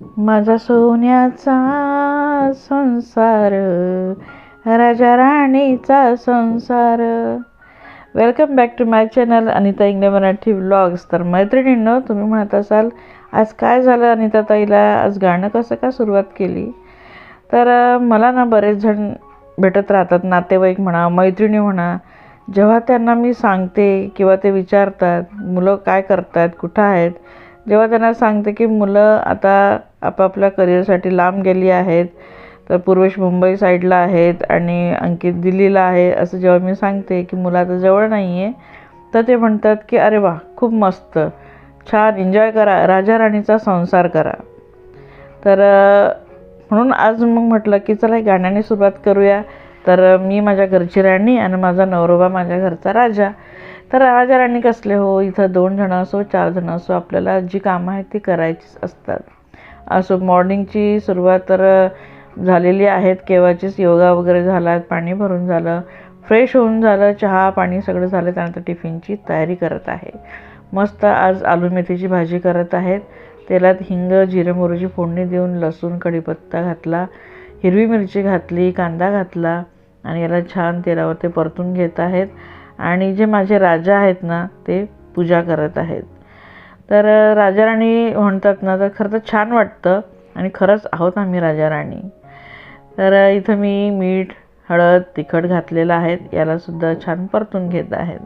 माझा सोन्याचा संसार राजा राणीचा संसार. Welcome back to my channel Anita Ingle Marathi vlogs तर मैत्रिणींनो तुम्ही म्हणत असाल आज काय झालं अनिता ताईला? आज गाणं कसं का सुरुवात केली? तर मला ना बरेच जण भेटत राहतात नातेवाईक म्हणा मैत्रिणी म्हणा. जेव्हा त्यांना मी सांगते किंवा ते विचारतात मुलं काय करतात कुठं आहेत? जेव्हा त्यांना सांगते की मुलं आता आपापल्या करिअरसाठी लांब गेली आहेत तर पूर्वेश मुंबई साईडला आहेत आणि अंकित दिल्लीला आहे असं जेव्हा मी सांगते की मुलं आता जवळ नाही आहे तर ते म्हणतात की अरे वा खूप मस्त. छान एन्जॉय करा. राजा राणीचा संसार करा. तर म्हणून आज मग म्हटलं की चला एक गाण्याने सुरुवात करूया. तर मी माझ्या घरची राणी आणि माझा नवरोबा माझ्या घरचा राजा. तर राजा राणी कसले हो? इथं दोन जणं असो चार जणं असो आपल्याला जी कामं आहेत ती करायचीच असतात. असो मॉर्निंगची सुरुवात तर झालेली आहेत. केव्हाचीच योगा वगैरे झाला पाणी भरून झालं फ्रेश होऊन झालं चहा पाणी सगळं झालं त्यानंतर टिफिनची तयारी करत आहे. मस्त आज आलू मेथीची भाजी करत आहेत. तेलात हिंग जिरे मोहरीची फोडणी देऊन लसूण कढीपत्ता घातला हिरवी मिरची घातली कांदा घातला आणि याला छान तेलावर ते परतून घेत आहेत. आणि जे माझे राजा आहेत ना ते पूजा करत आहेत. तर राजाराणी राजा राणी म्हणतात ना तर खरं तर छान वाटतं आणि खरंच आहोत आम्ही राजा राणी तर इथं मी मीठ हळद तिखट घातलेलं आहेत यालासुद्धा छान परतून घेत आहेत.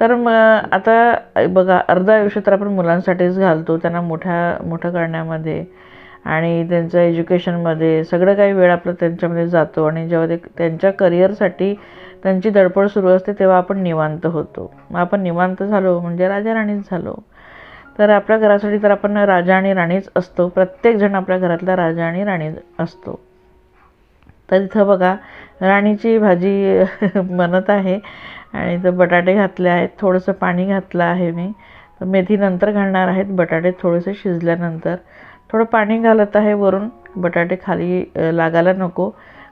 तर मग आता बघा अर्ध आयुष्य तर आपण मुलांसाठीच घालतो त्यांना मोठ्या मोठं करण्यामध्ये आणि त्यांचं एज्युकेशनमध्ये सगळं काही वेळ आपलं त्यांच्यामध्ये जातो आणि जेव्हा ते त्यांच्या करिअरसाठी त्यांची धडपड सुरू असते तेव्हा आपण निवांत होतो. मग आपण निवांत झालो म्हणजे राजा राणीच झालो. तर आपल्या घरासाठी तर आपण राजा आणि राणीच असतो. प्रत्येकजण आपल्या घरातला राजा आणि राणी असतो. तर इथं बघा राणीची भाजी बनत आहे आणि इथं बटाटे घातले आहेत. थोडंसं पाणी घातलं आहे मी. तर मेथी नंतर घालणार आहेत. बटाटे थोडेसे शिजल्यानंतर थोडं पाणी घालत आहे वरून. बटाटे खाली लागायला नको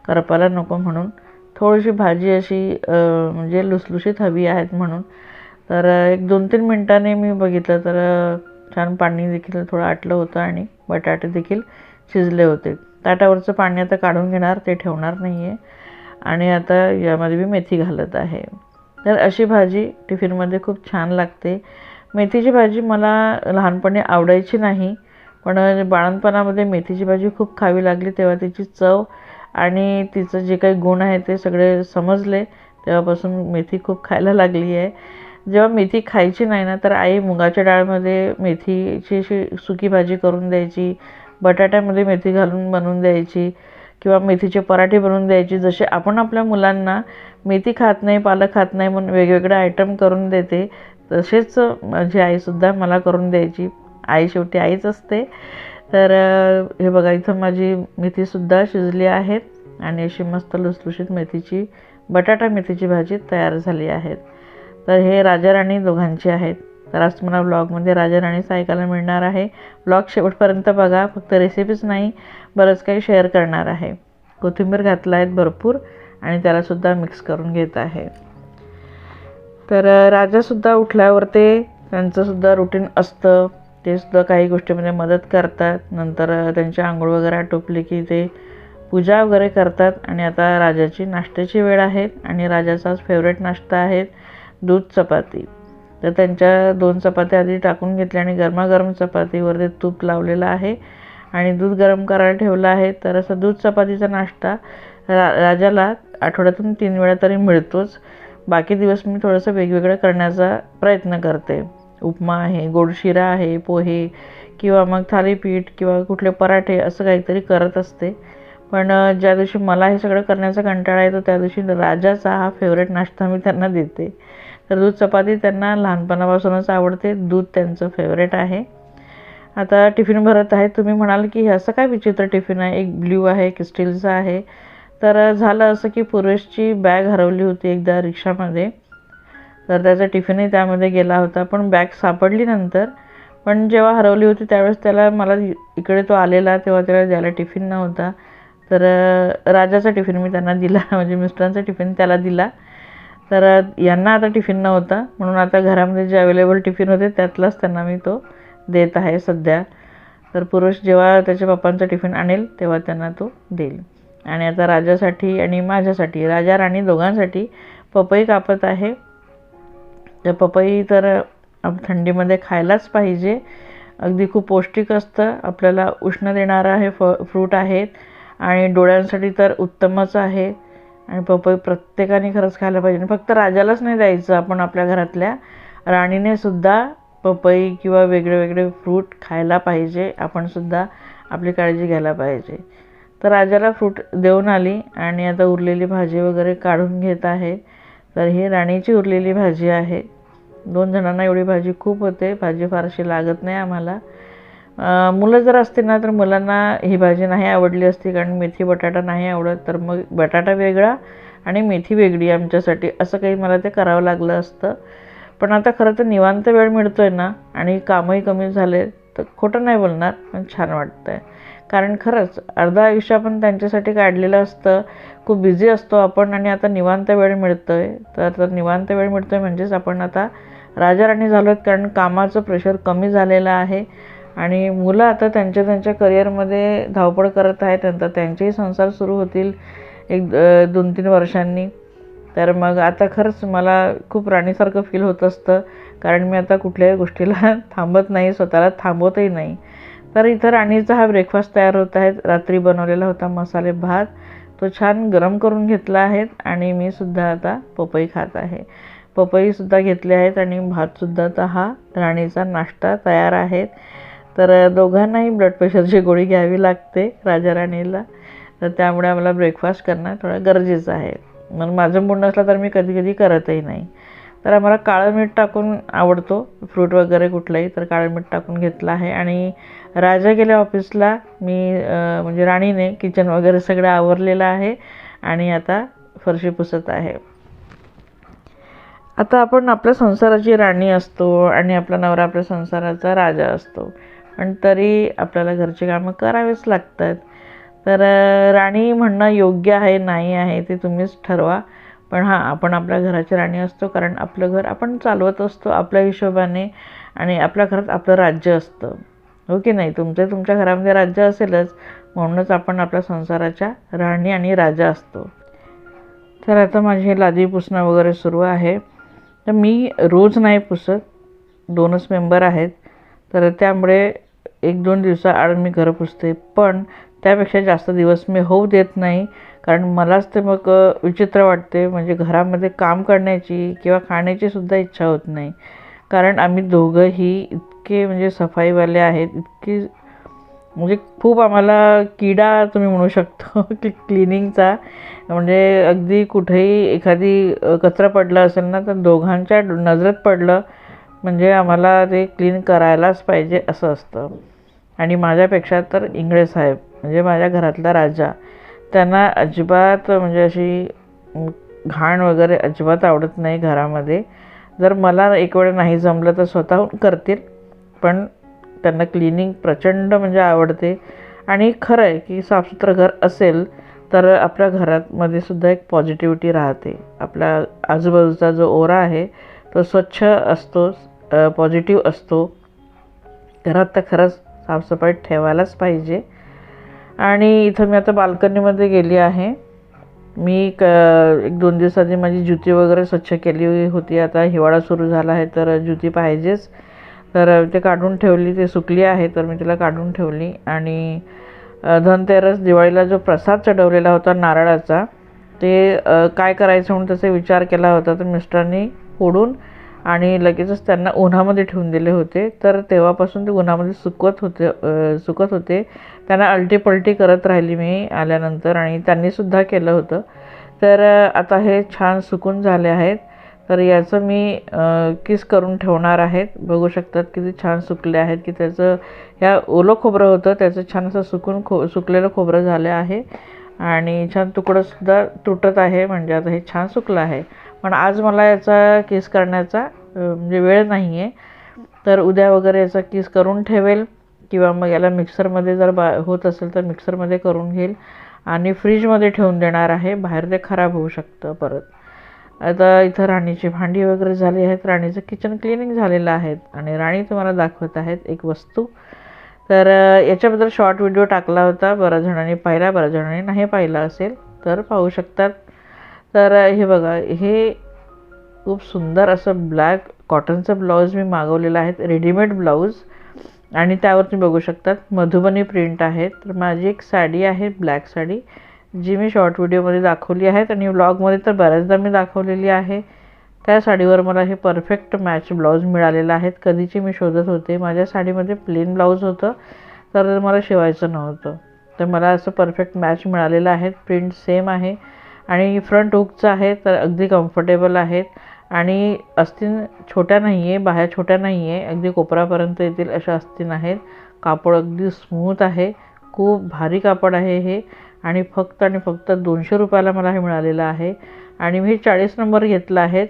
करपायला नको म्हणून. थोडीशी भाजी अशी म्हणजे लुसलुशीत हवी आहेत म्हणून. तर एक दोन तीन मिनटाने मी बघितलं तर छान पाणी देखील थोडं आटलं होतं आणि बटाटे देखील शिजले होते. ताटावरचं पाणी आता काढून घेणार ते ठेवणार नाही आहे आणि आता यामध्ये मी मेथी घालत आहे. तर अशी भाजी टिफिनमध्ये खूप छान लागते. मेथीची भाजी मला लहानपणी आवडायची नाही पण बाळणपणामध्ये मेथीची भाजी खूप खावी लागली तेव्हा तिची चव आणि तिचं जे काही गुण आहे ते सगळे समजले. तेव्हापासून मेथी खूप खायला लागली आहे. जेव्हा मेथी खायची नाही ना तर आई मुगाच्या डाळमध्ये मेथीची अशी सुकी भाजी करून द्यायची बटाट्यामध्ये मेथी घालून बनवून द्यायची किंवा मेथीचे पराठे बनवून द्यायची. जसे आपण आपल्या मुलांना मेथी खात नाही पालक खात नाही म्हणून वेगवेगळे आयटम करून देते तसेच माझी आईसुद्धा मला करून द्यायची. आई शेवटी आईच असते. तर हे बघा इथं माझी मेथीसुद्धा शिजली आहेत आणि अशी मस्त लुसलुशीत मेथीची बटाटा मेथीची भाजी तयार झाली आहे. तर हे राजा राणी दोघांची आहेत. तर आज तुम्हाला ब्लॉगमध्ये राजा राणीचं ऐकायला मिळणार आहे. ब्लॉग शेवटपर्यंत बघा फक्त रेसिपीच नाही बरंच काही शेअर करणार आहे. कोथिंबीर घातला आहेत भरपूर आणि त्यालासुद्धा मिक्स करून घेत आहे. तर राजासुद्धा उठल्यावर ते त्यांचंसुद्धा रुटीन असतं. ते सुद्धा काही गोष्टीमध्ये मदत करतात. नंतर त्यांची आंघोळ वगैरे आटोपली की ते पूजा वगैरे करतात. आणि आता राजाची नाश्त्याची वेळ आहे आणि राजाचाच फेवरेट नाश्ता आहे दूध चपाती. तर त्यांच्या दोन चपात्या आधी टाकून घेतल्या आणि गरमागरम चपातीवर ते तूप लावलेलं आहे आणि दूध गरम करायला ठेवलं आहे. तर असं दूध चपातीचा नाश्ता रा राजाला आठवड्यातून तीन वेळा तरी मिळतोच. बाकी दिवस मी थोडंसं वेगवेगळं करण्याचा प्रयत्न करते. उपमा आहे गोडशिरा आहे पोहे किंवा मग थालीपीठ किंवा कुठले पराठे असं काहीतरी करत असते. पण ज्या दिवशी मला हे सगळं करण्याचा कंटाळा येतो त्या दिवशी राजाचा हा फेवरेट नाश्ता मी त्यांना देते. तर दूध चपाती त्यांना लहानपणापासूनच आवडते दूध त्यांचं फेवरेट आहे. आता टिफिन भरत आहे तुम्ही म्हणाल की हे असं काय विचित्र टिफिन आहे एक ब्ल्यू आहे एक स्टीलचा आहे. तर झालं असं की पूर्वेशची बॅग हरवली होती एकदा रिक्षामध्ये. तर त्याचा टिफिनही त्यामध्ये गेला होता. पण बॅग सापडली नंतर. पण जेव्हा हरवली होती त्यावेळेस त्याला मला इकडे तो आलेला तेव्हा त्याला द्यायला टिफिन नव्हता. तर राजाचा टिफिन मी त्यांना दिला. म्हणजे मिस्टरांचा टिफिन त्याला दिला. तर यांना आता टिफिन नव्हता. म्हणून आता घरामध्ये जे अवेलेबल टिफिन होते त्यातलाच त्यांना मी तो देत आहे सध्या. तर पुरुष जेव्हा त्याच्या पप्पांचा टिफिन आणेल तेव्हा त्यांना तो देईल. आणि आता राजासाठी आणि माझ्यासाठी राजा राणी दोघांसाठी पपई कापत आहे. तर पपई तर थंडीमध्ये खायलाच पाहिजे. अगदी खूप पौष्टिक असतं. आपल्याला उष्ण देणारं हे फ फ्रूट आहेत. आणि डोळ्यांसाठी तर उत्तमच आहे. आणि पपई प्रत्येकाने खरंच खायला पाहिजे. आणि फक्त राजालाच नाही द्यायचं आपण आपल्या घरातल्या. राणीने सुद्धा पपई किंवा वेगळे वेगळे फ्रूट खायला पाहिजे. आपण सुद्धा आपली काळजी घ्यायला पाहिजे. तर राजाला फ्रूट देऊन आली. आणि आता उरलेली भाजी वगैरे काढून घेत आहे. तर ही राणीची उरलेली भाजी आहे. दोन जणांना एवढी भाजी खूप होते. भाजी फारशी लागत नाही आम्हाला. मुलं जर असते ना तर मुलांना ही भाजी नाही आवडली असती कारण मेथी बटाटा नाही आवडत. तर मग बटाटा वेगळा आणि मेथी वेगळी आमच्यासाठी. असं काही मला ते करावं लागलं असतं. पण आता खरं तर निवांत वेळ मिळतो आहे ना आणि कामही कमी झाले तर खोटं नाही बोलणार पण छान वाटतं आहे कारण खरंच अर्धा आयुष्य आपण त्यांच्यासाठी काढलेलं असतं. खूप बिझी असतो आपण आणि आता निवांत वेळ मिळतो आहे तर तर निवांत वेळ मिळतो आहे म्हणजेच आपण आता राजाराणी झालो आहेत कारण कामाचं प्रेशर कमी झालेलं आहे. आणि मुलं आता त्यांच्या त्यांच्या करिअरमध्ये धावपळ करत आहेत नंतर त्यांचेही संसार सुरू होतील एक दोन तीन वर्षांनी. तर मग आता खरंच मला खूप राणीसारखं फील होत असतं. कारण मी आता कुठल्याही गोष्टीला थांबत नाही स्वतःला थांबवतही नाही. तर इथं राणीचा हा ब्रेकफास्ट तयार होत आहे. रात्री बनवलेला होता मसाले भात. तो छान गरम करून घेतला आहे आणि मी सुद्धा आता पपई खात आहे. पपईसुद्धा घेतले आहेत आणि भातसुद्धा तर हा राणीचा नाश्ता तयार आहे. तर दोघांनाही ब्लड प्रेशरची गोळी घ्यावी लागते राजा राणीला. तर त्यामुळे आम्हाला ब्रेकफास्ट करणं थोडं गरजेचं आहे. मग माझं मूड नसलं तर मी कधी कधी करतही नाही. तर आम्हाला काळं मीठ टाकून आवडतो. फ्रूट वगैरे कुठलंही तर काळं मीठ टाकून घेतलं आहे आणि राजा गेल्या ऑफिसला मी म्हणजे राणीने किचन वगैरे सगळं आवरलेलं आहे आणि आता फरशी पुसत आहे. आता आपण आपल्या संसाराची राणी असतो आणि आपला नवरा आपल्या संसाराचा राजा असतो. पण तरी आपल्याला घरची कामं करावीच लागतात. तर राणी म्हणणं योग्य आहे नाही आहे ते तुम्हीच ठरवा. पण हां आपण आपल्या घराची राणी असतो कारण आपलं घर आपण चालवत असतो आपल्या हिशोबाने आणि आपल्या घरात आपलं राज्य असतं. हो की नाही? तुमचं तुमच्या घरामध्ये राज्य असेलच म्हणूनच आपण आपल्या संसाराच्या राणी आणि राजा असतो. तर आता माझी लादी पुसणं वगैरे सुरू आहे. तर मी रोज नाही पुसत दोनच मेंबर आहेत. तर त्यामुळे एक दोन दिवसाआड मी घरं पुसते. पण त्यापेक्षा जास्त दिवस मी होऊ देत नाही कारण मलाच ते मग विचित्र वाटते. म्हणजे घरामध्ये काम करण्याची किंवा खाण्याची सुद्धा इच्छा होत नाही. कारण आम्ही दोघंही इतके म्हणजे सफाईवाले आहेत इतकी म्हणजे खूप आम्हाला किडा तुम्ही म्हणू शकतो की क्लिनिंगचा. म्हणजे अगदी कुठेही एखादी कचरा पडला असेल ना तर दोघांच्या नजरेत पडलं म्हणजे आम्हाला ते क्लीन करायलाच पाहिजे असं असतं. आणि माझ्यापेक्षा तर इंगळे साहेब म्हणजे माझ्या घरातला राजा त्यांना अजिबात म्हणजे अशी घाण वगैरे अजिबात आवडत नाही घरामध्ये. जर मला एक वेळ नाही जमलं तर स्वतःहून करतील. पण त्यांना क्लिनिंग प्रचंड म्हणजे आवडते. आणि खरं आहे की साफसुथरं घर असेल तर आपल्या घरामध्ये सुद्धा एक पॉझिटिव्हिटी राहते. आपल्या आजूबाजूचा जो ओरा आहे तो स्वच्छ असतो पॉझिटिव्ह असतो. घरात तर खरंच साफसफाई ठेवायलाच पाहिजे. आणि इथं मी आता बाल्कनीमध्ये गेली आहे. मी क एक दोन दिवस आधी माझी जुती वगैरे स्वच्छ केली होती. आता हिवाळा सुरू झाला आहे तर जुती पाहिजेच. तर ते काढून ठेवली ते सुकली आहे तर मी तिला काढून ठेवली. आणि धनतेरस दिवाळीला जो प्रसाद चढवलेला होता नारळाचा ते काय करायचं म्हणून तसे विचार केला होता तर मिस्टरांनी फोडून आणि लगेचच त्यांना उन्हामध्ये ठेवून दिले होते. तर तेव्हापासून ते उन्हामध्ये सुकवत होते सुकत होते. त्यांना अलटीपलटी करत राहिली मी आल्यानंतर आणि त्यांनीसुद्धा केलं होतं. तर आता हे छान सुकून झाले आहेत. तर याचं मी किस करून ठेवणार आहेत? बघू शकतात किती छान सुकले आहेत की त्याचं ह्या ओलं खोबरं होतं त्याचं छान असं सुकून खो सुकलेलं खोबरं झालं आहे. आणि छान तुकडंसुद्धा तुटत आहे म्हणजे आता हे छान सुकलं आहे. पण आज मला याचा किस करण्याचा म्हणजे वेळ नाही आहे तर उद्या वगैरे याचा किस करून ठेवेल किंवा मग याला मिक्सरमध्ये जर बा होत असेल तर मिक्सरमध्ये करून घेईल. आणि फ्रीजमध्ये ठेवून देणार आहे बाहेर ते खराब होऊ शकतं परत. आता इथं राणीची भांडी वगैरे झाली आहेत. राणीचं किचन क्लिनिंग झालेलं आहे आणि राणी तुम्हाला दाखवत आहेत एक वस्तू. तर याच्याबद्दल शॉर्ट व्हिडिओ टाकला होता. बऱ्याच जणांनी पाहिला बऱ्याच जणांनी नाही पाहिला असेल तर पाहू शकतात. तर हे बघा हे खूप सुंदर असं ब्लॅक कॉटनचं ब्लाऊज मी मागवलेलं आहे. रेडीमेड ब्लाऊज आणि त्यावर तुम्ही बघू शकतात मधुबनी प्रिंट आहे. तर माझी एक साडी आहे ब्लॅक साडी. जी मी शॉर्ट व्हिडिओमध्ये दाखवली आहेत आणि व्लॉगमध्ये तर बऱ्याचदा मी दाखवलेली आहे. त्या साडीवर मला हे परफेक्ट मॅच ब्लाऊज मिळालेलं आहेत. कधीची मी शोधत होते माझ्या साडीमध्ये प्लेन ब्लाऊज होतं तर मला शिवायचं नव्हतं. तर मला असं परफेक्ट मॅच मिळालेलं आहे. प्रिंट सेम आहे. आणि फ्रंट हुकचं आहे तर अगदी कम्फर्टेबल आहेत. आणि अस्तीन छोट्या नाही आहे बाह्या छोट्या नाही आहे अगदी कोपरापर्यंत येतील अशा अस्तीन आहेत. कापड अगदी स्मूथ आहे. खूप भारी कापड आहे हे. आणि फक्त आणि फक्त दोनशे रुपयाला मला हे मिळालेलं आहे. आणि मी चाळीस नंबर घेतला आहेत.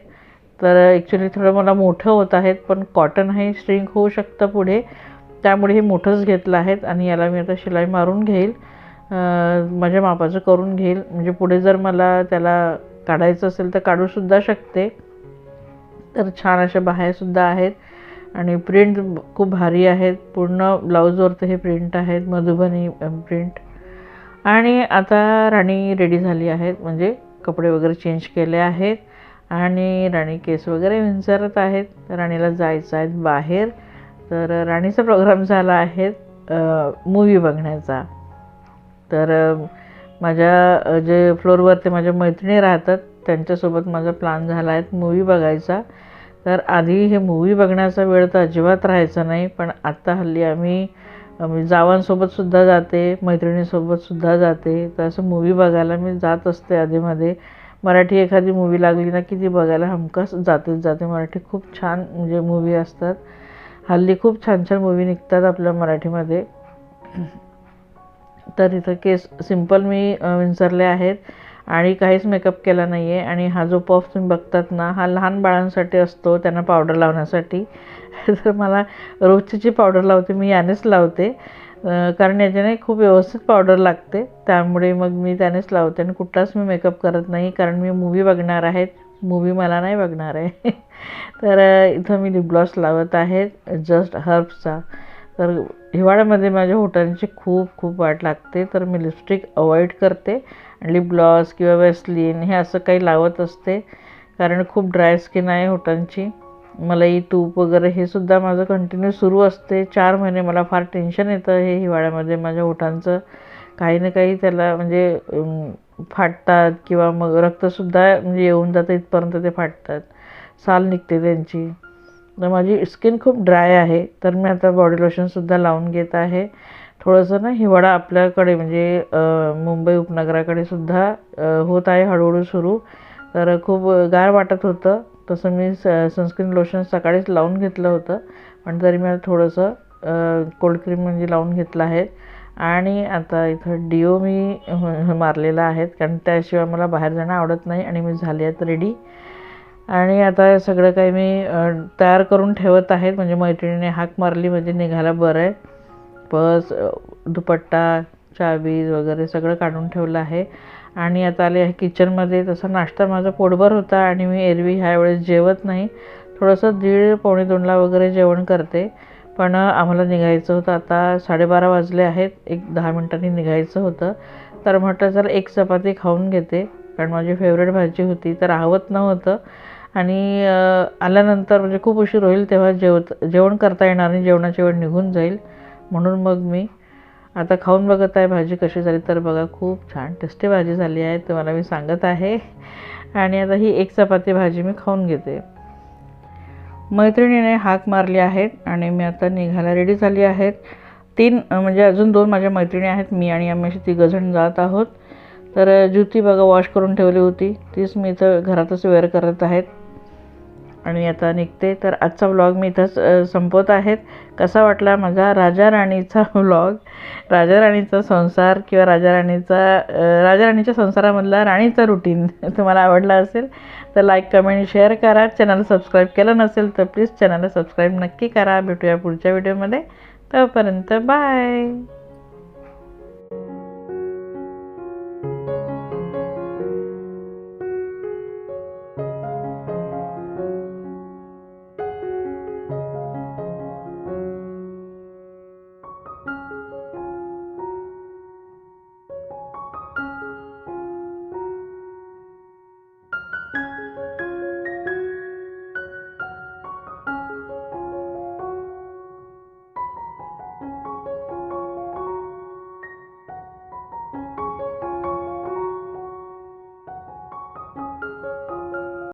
तर ॲक्च्युली थोडं मला मोठं होत आहेत पण कॉटन हे स्ट्रिंग होऊ शकतं पुढे. त्यामुळे हे मोठंच घेतलं आहेत आणि याला मी आता शिलाई मारून घेईल. माझ्या मापाचं करून घेईल. म्हणजे पुढे जर मला त्याला काढायचं असेल तर काढूसुद्धा शकते. तर छान अशा बाह्यासुद्धा आहेत. आणि प्रिंट खूप भारी आहेत. पूर्ण ब्लाऊजवरती हे प्रिंट आहेत. मधुबनी प्रिंट आणि आता राणी रेडी झाली आहेत. म्हणजे कपडे वगैरे चेंज केले आहेत आणि राणी केस वगैरे विंचरत आहेत. राणीला जायचं आहेत बाहेर. तर राणीचा प्रोग्राम झाला आहे मूवी बघण्याचा. तर माझ्या जे जे फ्लोअरवरती माझ्या मैत्रिणी राहतात त्यांच्यासोबत माझा प्लॅन झाला आहे मूवी बघायचा. तर आधी हे मूवी बघण्याचा वेळ तर अजिबात राहायचा नाही पण आत्ता हल्ली आम्ही मी जावांसोबतसुद्धा जाते मैत्रिणीसोबतसुद्धा जाते. तर असं मूवी बघायला मी जात असते आधीमध्ये. मराठी एखादी मूवी लागली ना की ती बघायला हमखास जातेच जाते. मराठी खूप छान म्हणजे मूवी असतात. हल्ली खूप छान छान मूवी निघतात आपल्या मराठीमध्ये. तर इथं केस सिंपल मी अ, विंचरले आहेत. आणि काहीच मेकअप केला नाही आहे आणि हा जो पफ तुम्ही बघतात ना हा लहान बाळांसाठी असतो त्यांना पावडर लावण्यासाठी. तर मला रोजची जी पावडर लावते मी यानेच लावते. कारण याच्याने खूप व्यवस्थित पावडर लागते. त्यामुळे मग मी त्यानेच लावते आणि कुठलाच मी मेकअप करत नाही कारण मी मूवी बघणार आहे. मूवी मला नाही बघणार आहे. तर इथं मी लिपग्लॉस लावत आहे जस्ट हर्ब्सचा तर हिवाळ्यामध्ये माझ्या होटांची खूप खूप वाट लागते. तर मी लिपस्टिक अवॉइड करते. आणि लिप ग्लॉस किंवा वेस्लिन हे असं काही लावत असते. कारण खूप ड्राय स्किन आहे होटांची. मलाई तूप वगैरे हे सुद्धा माझं कंटिन्यू सुरू असते. चार महिने मला फार टेन्शन येतं हे हिवाळ्यामध्ये माझ्या ओठांचं काही ना काही त्याला म्हणजे फाटतात किंवा मग रक्तसुद्धा म्हणजे येऊन जातं इथपर्यंत ते फाटतात. साल निघते त्यांची. तर माझी स्किन खूप ड्राय आहे तर मी आता बॉडी लोशनसुद्धा लावून घेत आहे. थोडंसं ना हिवाळा आपल्याकडे म्हणजे मुंबई उपनगराकडे सुद्धा होत आहे हळूहळू सुरू. तर खूप गार वाटत होतं. तसं मी स सनस्क्रीन लोशन सकाळीच लावून घेतलं होतं. पण तरी मी थोडंसं कोल्ड क्रीम म्हणजे लावून घेतलं आहे. आणि आता इथं डिओ मी मारलेला आहे कारण त्याशिवाय मला बाहेर जाणं आवडत नाही आणि मी झाले आहेत रेडी आणि आता सगळं काही मी तयार करून ठेवत आहेत. म्हणजे मैत्रिणीने हाक मारली म्हणजे निघायला बरं आहे. पर्स दुपट्टा चावीज वगैरे सगळं काढून ठेवलं आहे. आणि आता आले आहे किचनमध्ये. तसा नाश्ता माझा पोटभर होता आणि मी एरवी ह्या वेळेस जेवत नाही. थोडंसं दीड पावणे दोनला वगैरे जेवण करते. पण आम्हाला निघायचं होतं. आता साडेबारा वाजले आहेत. एक दहा मिनटांनी निघायचं होतं. तर म्हटलं चला एक चपाती खाऊन घेते. कारण माझी फेवरेट भाजी होती. तर आवत नव्हतं. आणि आल्यानंतर म्हणजे खूप उशीर होईल तेव्हा जेवत जेवण करता येणार नाही जेवणाची वेळ निघून जाईल. म्हणून मग मी आता खाऊन बघत आहे भाजी कशी झाली तर बघा खूप छान टेस्टी भाजी झाली आहे तुम्हाला मी सांगत आहे. आणि आता ही एक चपाती भाजी मी खाऊन घेते. मैत्रिणीने हाक मारली आहेत आणि मी आता निघायला रेडी झाली आहेत. तीन म्हणजे अजून दोन माझ्या मैत्रिणी आहेत मी आणि आम्ही अशी तिघंजण जात आहोत. तर ज्युती बघा वॉश करून ठेवली होती. तीच मी इथं घरातच वेअर करत आहेत. आणि आता निघते. तर आजचा व्लॉग मी इथंच संपवत आहेत. कसा वाटला माझा राजा राणीचा व्लॉग राजा राणीचा संसार किंवा राजा राणीचा राजा राणीच्या संसारामधला राणीचा रुटीन तुम्हाला आवडला असेल तर लाईक कमेंट शेअर करा. चॅनल सबस्क्राईब केलं नसेल तर प्लीज चॅनलला सबस्क्राईब नक्की करा. भेटूया पुढच्या व्हिडिओमध्ये तोपर्यंत बाय